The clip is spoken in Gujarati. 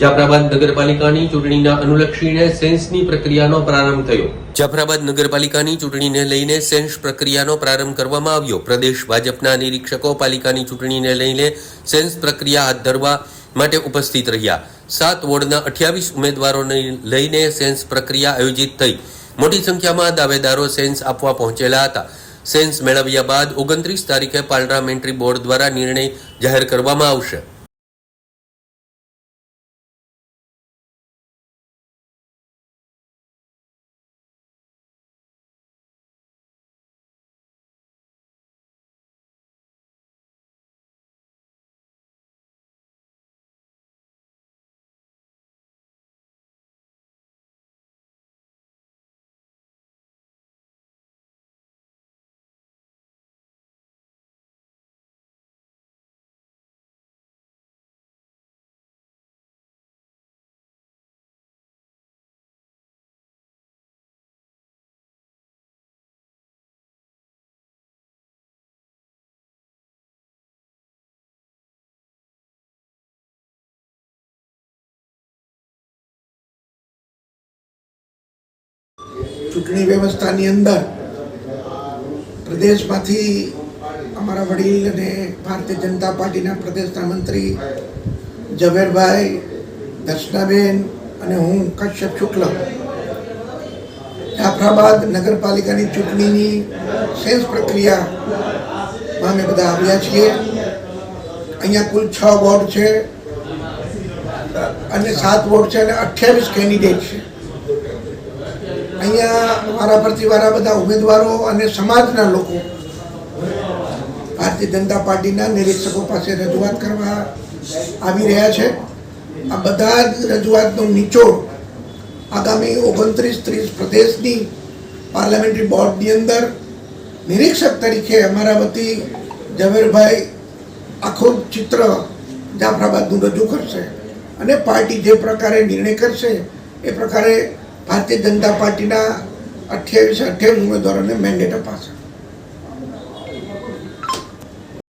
જાફરાબાદ નગરપાલિકાની ચૂંટણીના અનુલક્ષીને સેન્સની પ્રક્રિયાનો પ્રારંભ થયો. જાફરાબાદ નગરપાલિકાની ચૂંટણીને લઈને સેન્સ પ્રક્રિયાનો પ્રારંભ કરવામાં આવ્યો. પ્રદેશ ભાજપના નિરીક્ષકો પાલિકાની ચૂંટણીને લઈને સેન્સ પ્રક્રિયા હાથ ધરવા માટે ઉપસ્થિત રહ્યા. સાત વોર્ડના અઠ્યાવીસ ઉમેદવારોને લઈને સેન્સ પ્રક્રિયા આયોજિત થઈ. મોટી સંખ્યામાં દાવેદારો સેન્સ આપવા પહોંચેલા હતા. સેન્સ મેળવ્યા બાદ ઓગણત્રીસ તારીખે પાર્લામેન્ટરી બોર્ડ દ્વારા નિર્ણય જાહેર કરવામાં આવશે. ચૂંટણી વ્યવસ્થાની અંદર પ્રદેશમાંથી અમારા વડીલ અને ભારતીય જનતા પાર્ટીના પ્રદેશના મંત્રી ઝવેરભાઈ દર્શનાબેન અને હું કશ્યપ શુક્લ જાફરાબાદ નગરપાલિકાની ચૂંટણીની સેન્સ પ્રક્રિયામાં અમે બધા આવ્યા છીએ. અહીંયા કુલ છ વોર્ડ છે અને સાત વોર્ડ છે અને અઠ્યાવીસ કેન્ડિડેટ છે. અહીંયા વારા પરથી વારા બધા ઉમેદવારો અને સમાજના લોકો ભારતીય જનતા પાર્ટીના નિરીક્ષકો પાસે રજૂઆત કરવા આવી રહ્યા છે. આ બધા જ રજૂઆતનો નિચોડ આગામી ઓગણત્રીસ ત્રીસ પ્રદેશની પાર્લામેન્ટરી બોર્ડની અંદર નિરીક્ષક તરીકે અમારા વતી ઝવેરભાઈ આખું ચિત્ર જાફરાબાદનું રજૂ કરશે અને પાર્ટી જે પ્રકારે નિર્ણય કરશે એ પ્રકારે ભારતીય જનતા પાર્ટીના અઠ્યાવીસ અઠ્યાવીસ ઉમેદવારોને મેન્ડેટ અપાશે.